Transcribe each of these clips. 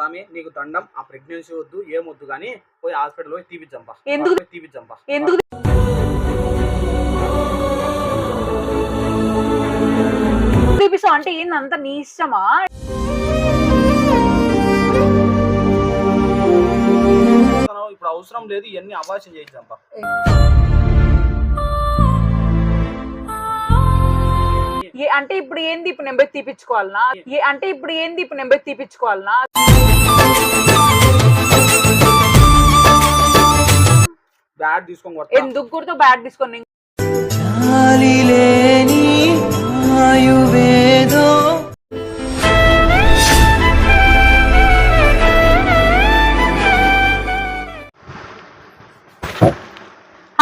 స్వామి నీకు దండం ఆ ప్రెగ్నెన్సీ వద్దు ఏమొద్దు కానీ పోయి హాస్పిటల్ పోయి తీపిచ్చంపా ఎందుకు? తీపిచ్చంపా ఎందుకు? చూపిస్తావు అంటే ఏంది అంత నీ ఇష్టమా? ఇప్పుడు అవసరం లేదు ఇవన్నీ అవాయిషన్ చేయించంపా అంటే ఇప్పుడు ఏంది ఇప్పుడు నేను పోయి తీపిచ్చుకోవాలనా? ఏ అంటే ఇప్పుడు ఏంది ఇప్పుడు నేను పోయి తీపిచ్చుకోవాలనా? బ్యాడ్ తీసుకొని ఎందుకు గుర్తు బ్యాట్ తీసుకొని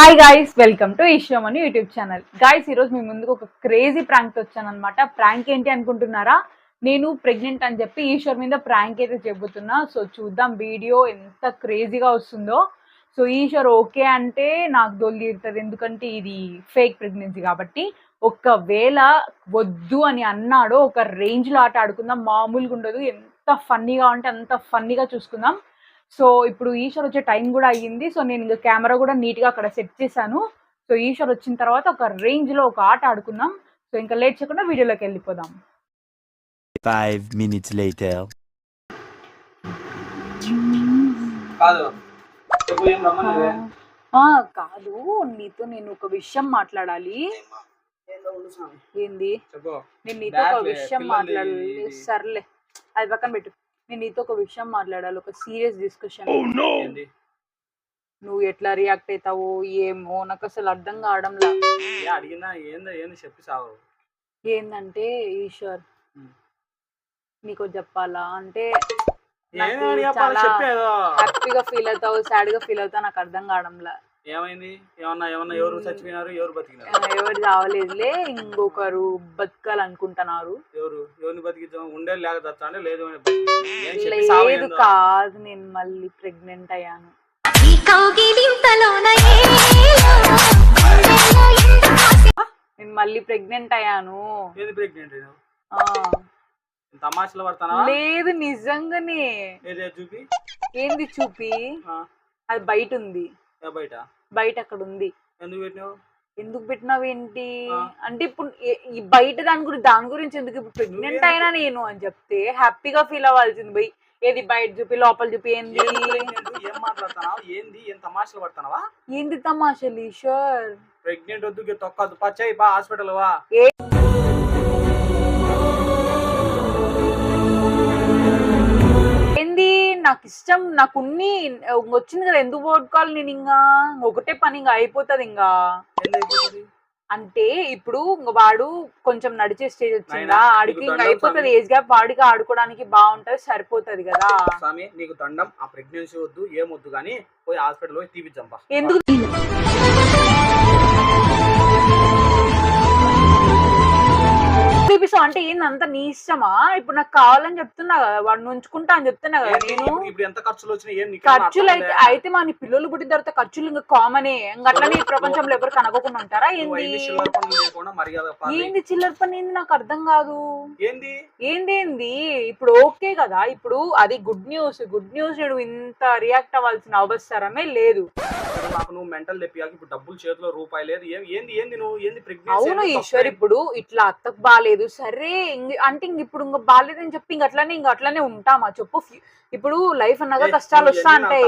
హాయ్ గాయస్ వెల్కమ్ టు ఈశ్వమ్ అని యూట్యూబ్ ఛానల్ గాయస్ ఈరోజు మీ ముందుకు ఒక క్రేజీ ప్రాంక్ వచ్చాను అనమాట ప్రాంక్ ఏంటి అనుకుంటున్నారా? నేను ప్రెగ్నెంట్ అని చెప్పి ఈశ్వర్ మీద ప్రాంక్ అయితే చెబుతున్నా. సో చూద్దాం వీడియో ఎంత క్రేజీగా వస్తుందో. సో ఈశ్వర్ ఓకే అంటే నాకు దొల్లి తీరుతుంది ఎందుకంటే ఇది ఫేక్ ప్రెగ్నెన్సీ కాబట్టి. ఒకవేళ వద్దు అని అన్నాడో ఒక రేంజ్లో ఆట ఆడుకుందాం. మామూలుగా ఉండదు. ఎంత ఫన్నీగా ఉంటే అంత ఫన్నీగా చూసుకుందాం. సో ఇప్పుడు ఈశ్వర్ వచ్చే టైం కూడా అయ్యింది. సో నేను ఇంకా కెమెరా కూడా నీట్గా అక్కడ సెట్ చేశాను. సో ఈశ్వర్ వచ్చిన తర్వాత ఒక రేంజ్లో ఒక ఆట ఆడుకుందాం. సో ఇంకా లేట్ చేయకుండా వీడియోలోకి వెళ్ళిపోదాం. Five minutes later. కాదు. చెప్పు ఏం రమ్మని ఆ, కాదు నీతో నేను ఒక విషయం మాట్లాడాలి. ఏందో నేను నీతో ఒక విషయం మాట్లాడాలి. సర్లే అది పక్కన పెట్టు. నేను నీతో ఒక విషయం మాట్లాడాలి ఒక సీరియస్ డిస్కషన్ ఏంది? నువ్వు ఎట్లా రియాక్ట్ అవుతావో ఏమో నాకు అసలు అర్థం కావడంలా. అడిగినా ఏందో ఏంది చెప్పి సావు. ఏందంటే ఈశ్వర్. నీకు చెప్పాలా? అంటే హ్యాపీగా ఫీల్ అవుతావు సాడ్గా ఫీల్ అవుతావు నాకు అర్థం కావడంలా. ఏమైంది? ఏమన్నా ఏమన్నా ఎవరు చచ్చిపోయినారు? ఎవరు బతికినారు? ఎవరు చావలేదులే ఇంకొకరు బతకాలనుకుంటున్నారు. ఎవరు? ఎవరిని బతికించాం? ఉండే లేక అంటే లేదు లేదు? కాదు నేను మళ్ళీ ప్రెగ్నెంట్ అయ్యాను. నేను మళ్ళీ ప్రెగ్నెంట్ అయ్యాను. ఏంది ప్రెగ్నెంట్ ఆ, తమాషలు పడతానా లేదు నిజంగానే. ఏదే చూపి? ఏంది చూపి? ఆ, అది బయట ఉంది. బయట బయట? అక్కడ ఉంది ఎందుకు పెట్టినావు? ఎందుకు పెట్టినావు ఏంటి. అంటే ఇప్పుడు ఈ బయట దాని గురించి దాని గురించి ఎందుకు ఇప్పుడు ప్రెగ్నెంట్ అయినా నేను అని చెప్తే హ్యాపీగా ఫీల్ అవ్వాల్సింది పోయి ఏది బయట చూపి లోపల చూపి ఏంది? ఏంది? ఏం మాట్లాడుతున్నావు? ఏంది ఏం తమాషలు పడుతున్నావా? ఏంది తమాషలు ఈశ్వర్? ప్రెగ్నెంట్ వద్దు తొక్కదు పచ్చాయి బా హాస్పిటల్ వా. నాకు ఇష్టం నాకు వచ్చింది కదా ఎందుకు పోగొట్టుకోవాలి నేను ఇంకా ఒకటే పని ఇంకా అయిపోతుంది ఇంకా? అంటే ఇప్పుడు ఇంక వాడు కొంచెం నడిచే స్టేజ్ వచ్చిందా? ఆడికి ఇంకా అయిపోతుంది. ఏజ్ గ్యాప్ వాడికి ఆడుకోవడానికి బాగుంటది సరిపోతది కదా. స్వామి నీకు దండం ఆ ప్రెగ్నెన్సీ వద్దు ఏమొద్దు కానీ పోయి హాస్పిటల్ పోయి తీపిచ్చంపా ఎందుకు చూపిస్తావు? అంటే ఏంది అంత నీ ఇష్టమా? ఇప్పుడు నాకు కావాలని చెప్తున్నా కదా వాడిని ఉంచుకుంటా అని చెప్తున్నా కదా నేను. ఇప్పుడు- ఇప్పుడు ఎంత ఖర్చులు వచ్చినాయి ఏం నీకు ఖర్చులు అయితే అయితే మన పిల్లలు పుట్టిన తర్వాత ఖర్చులు ఇంకా కామనే. ఇంకా అట్లనే ఈ ప్రపంచంలో ఎవరు కనగకుండా ఉంటారా? ఏంది? చిల్లర పనులు చేయకుండా మర్యాద పాలి. ఏంది చిల్లర పని? ఏంది? నాకు అర్థం కాదు. ఏంది? ఏంది ఏంది? ఇప్పుడు ఓకే కదా. ఇప్పుడు అది గుడ్ న్యూస్. గుడ్ న్యూస్ నువ్వు ఇంత రియాక్ట్ అవ్వాల్సిన అవసరమే లేదు. నాకు నువ్వు మెంటల్ తెప్పియాక ఇప్పుడు డబ్బులు చేతిలో రూపాయి లేదు ఏంది ఏంది నువ్వు ఏంది అవును ఈశ్వర్ ఇప్పుడు ఇట్లా అత్తకు బాగాలేదు సరే ఇంగ- అంటే ఇంక ఇప్పుడు ఇంకా బాగాలేదని చెప్పి ఇంక అట్లనే ఇంక అట్లనే ఉంటామా? చెప్పు ఇప్పుడు లైఫ్ అన్నాక కష్టాలు వస్తా అంటే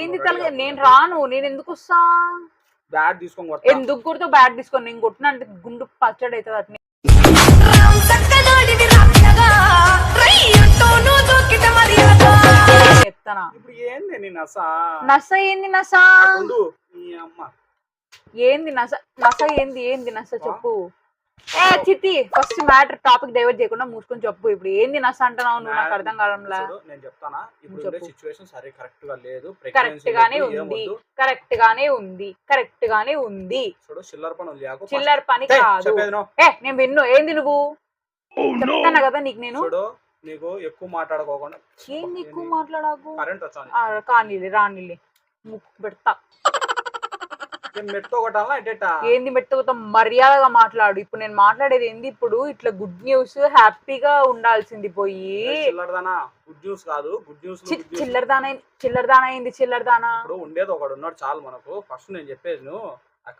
ఏంది తలగా? నేను రాను నేను ఎందుకు వస్తా? బ్యాడ్ తీసుకొని ఎందుకు కొడుతూ? బ్యాట్ తీసుకొని నేను కొట్టిన అంటే గుండు పచ్చడి అవుతుంది అట్నే. రామ్ చక్కదాడివి రామ్యగా రై అంటూను దూకిత మర్యాద చెప్తానా? ఇప్పుడు ఏంది నేను అసా నస ఏంది నస? ఉండు నీ అమ్మ. ఏంది నస? నస ఏంది? ఏంది నస? చెప్పు. ఏ చిత్తి ఫస్ట్ మ్యాటర్ టాపిక్ డైవర్ట్ చేయకుండా మూసుకొని చెప్పు ఇప్పుడు. ఏంది నస అంటున్నావు? నువ్వు నాకు అర్థం కావడంలా? చూడు, నేను చెప్తానా? ఇప్పుడు చెప్పు. సిచ్యువేషన్ సరే కరెక్ట్గా లేదు. కరెక్ట్ గానే ఉంది. కరెక్ట్ గానే ఉంది. కరెక్ట్ గానే ఉంది. చూడు చిల్లర లేకు చిల్లర పని కాదు. ఏ నేను విన్ను. ఏంది నువ్వు? చెప్తాను కదా నీకు నేను? చూడు నీకు ఎక్కువ మాట్లాడుకోకుండా ఏంది? ఎక్కువ మాట్లాడాకు? కరెంట్ వచ్చాను కానీలే రానిలే. ముక్కు పెడతా. ఏం మెట్టు ఒకటాలా ఎట్టేటా ఏంది మెట్టుకుతో మర్యాదగా మాట్లాడు. ఇప్పుడు నేను మాట్లాడేది ఏంది? ఇప్పుడు ఇట్లా గుడ్ న్యూస్ హ్యాపీగా ఉండాల్సింది పోయి. చిల్లరదానా? గుడ్ న్యూస్ కాదు. గుడ్ న్యూస్ చిల్లరదాన చిల్లరదాన అయింది చిల్లరదానా? ఇప్పుడు ఉండేది ఒకడు ఉన్నాడు చాలు మనకు. ఫస్ట్ నేను చెప్పేది నువ్వు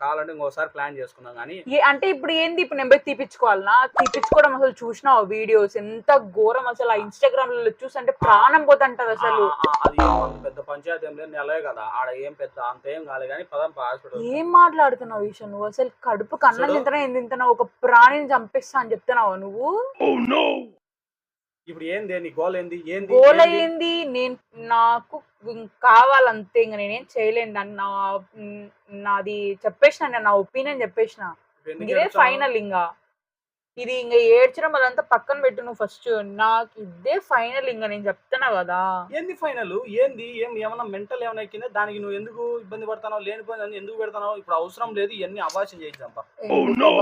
కావాలంటే ఇంకోసారి ప్లాన్ చేసుకున్నాం కానీ అంటే ఇప్పుడు ఏంది? ఇప్పుడు నేను పోయి తీపిచ్చుకోవాలనా? తీపిచ్చుకోవడం అసలు చూసినావు వీడియోస్? ఎంత ఘోరం అసలు ఆ ఇన్స్టాగ్రామ్లో చూసి అంటే ప్రాణం పోతుంటది అసలు. అది పెద్ద పంచాయతీ ఏం లేదు నెలే కదా. ఆడ ఏం పెద్ద అంత ఏం కాలేదు కానీ పదం హాస్పిటల్ ఏం మాట్లాడుతున్నావు ఈశా నువ్వు? అసలు కడుపు కన్నం. తింటున్నా ఏం తింటున్నావు? ఒక ప్రాణిని చంపేస్తా అని చెప్తున్నావు నువ్వు? ఇప్పుడు ఏంది? నీ గోల్ ఏంది? ఏంది? గోల్? అయ్యింది నేను నాకు కావాలంతే ఇంకా నేనేం చేయలేను. దాన్ని నా నాది చెప్పేసిన నేను నా ఒపీనియన్ చెప్పేసిన. ఇదే? ఫైనల్ ఇంకా. ఇది ఇంకా ఏడ్చడం అదంతా పక్కన పెట్టు నువ్వు ఫస్ట్ నాకు ఇదే ఫైనల్ ఇంకా. నేను చెప్తున్నా కదా. ఏంది ఫైనల్ ఏంది? ఏం ఏమన్నా మెంటల్ ఏమైనా ఎక్కిందా? దానికి నువ్వు ఎందుకు ఇబ్బంది పడతావు లేనిపోయింది ఎందుకు పెడతావు ఇప్పుడు అవసరం లేదు. ఇవన్నీ అవాసం చేయించాంపా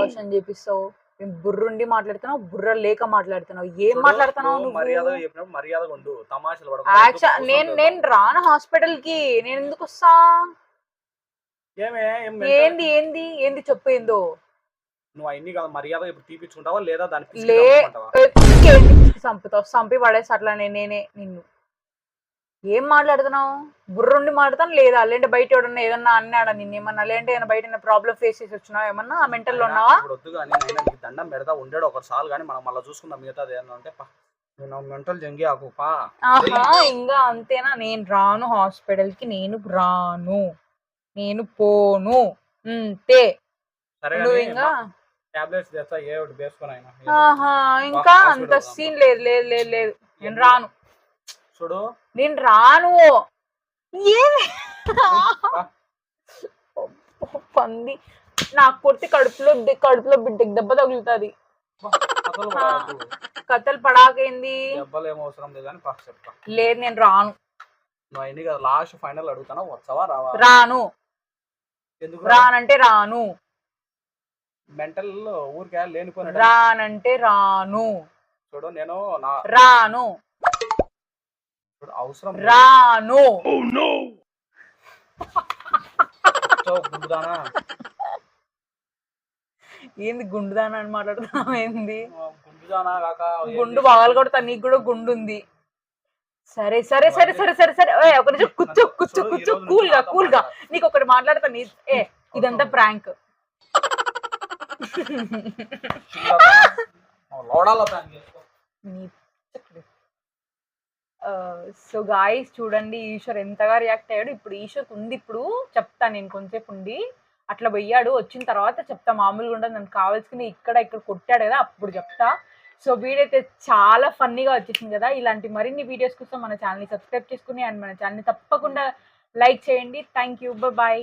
భాషను చేపిస్తావు? ఏం బుర్రుండి మాట్లాడుతున్నావు బుర్ర లేక మాట్లాడుతున్నావు. ఏం మాట్లాడుతున్నావు నువ్వు మర్యాద చెప్పినప్పుడు మర్యాదగా ఉండు తమాషలు పడకు. యాక్చువల్ అవసరం నేను. నేను రాను హాస్పిటల్కి నేను ఎందుకు వస్తా? ఏంది ఏంది? ఏంది చెప్పు ఏందో? నువ్వు అన్ని కాదు మర్యాద ఇప్పుడు తీపించుకుంటావా లేదా పిసికి చంపుతావు? చంపి పడేసి అట్లా నేనే నిన్ను. ఏం మాట్లాడుతున్నావు? బుర్రుండి మాట్లాడతాను లేదా? లేదంటే బయట ఎవడన్నా ఏదన్నా అన్నాడా నిన్ను? ఏమన్నా లేదంటే ఏదైనా బయట ప్రాబ్లం ఫేస్ చేసి వచ్చినావా? ఏమన్నా ఆ మెంటల్లో ఉన్నావా? వద్దు కానీ నైనా దండం పెడతా ఉండేడు ఒకటి సార్లు కానీ మనం మళ్ళీ చూసుకుందాం మిగతాది ఏమన్నా అంటే మెంటల్ జంగి ఆహా ఇంకా అంతేనా? నేను రాను హాస్పిటల్కి నేను రాను. నేను పోను. అంతే నువ్వు ఇంకా? టాబ్లెట్స్ తెస్తా ఏ ఒకటి వేసుకొని అయినా. ఆహా ఇంకా అంత. సీన్ లేదు లేదు లేదు లేదు. నేను రాను. చూడు నేను రాను. ఏమి. పంది. నాకు కొట్టి కడుపులో కడుపులో బిడ్డకి దెబ్బ తగులుతుంది. కథలు పడాకేంది? లేదు నేను రాను. లాస్ట్ ఫైనల్ అడుగుతానా వచ్చావా రావా? రాను. ఎందుకు రానంటే రాను. మెంటల్ ఊరికే లేనిపోయిన రానంటే రాను. చూడు నేను రాను. అవసరం. రాను. వచ్చావు గుండుదానా? ఏంది గుండుదాన అని మాట్లాడుతున్నావు ఏంది? గుండుదానా కాక ఏంది? గుండు బాగాలు కొడతా నీకు కూడా గుండు ఉంది సరే సరే సరే సరే సరే. సరే ఒక నిమిషం కూర్చో కూర్చో కూర్చో కూల్గా కూల్గా నీకు ఒకటి మాట్లాడతా నీ ఏ ఇదంతా ప్రాంక్. చేసుకో. సో గాయస్ చూడండి ఈశ్వర్ ఎంతగా రియాక్ట్ అయ్యాడు. ఇప్పుడు ఈశ్వర్కి ఉంది ఇప్పుడు చెప్తా నేను కొంచెంసేపు ఉండి అట్లా పోయాడు వచ్చిన తర్వాత చెప్తా మామూలుగా ఉండదు. నన్ను కావాల్సింది ఇక్కడ ఇక్కడ కొట్టాడు కదా అప్పుడు చెప్తా. సో వీడియో అయితే చాలా ఫన్నీగా వచ్చేసింది కదా. ఇలాంటి మరిన్ని వీడియోస్ కోసం మన ఛానల్ని సబ్స్క్రైబ్ చేసుకుని అండ్ మన ఛానల్ని తప్పకుండా లైక్ చేయండి. Thank you bye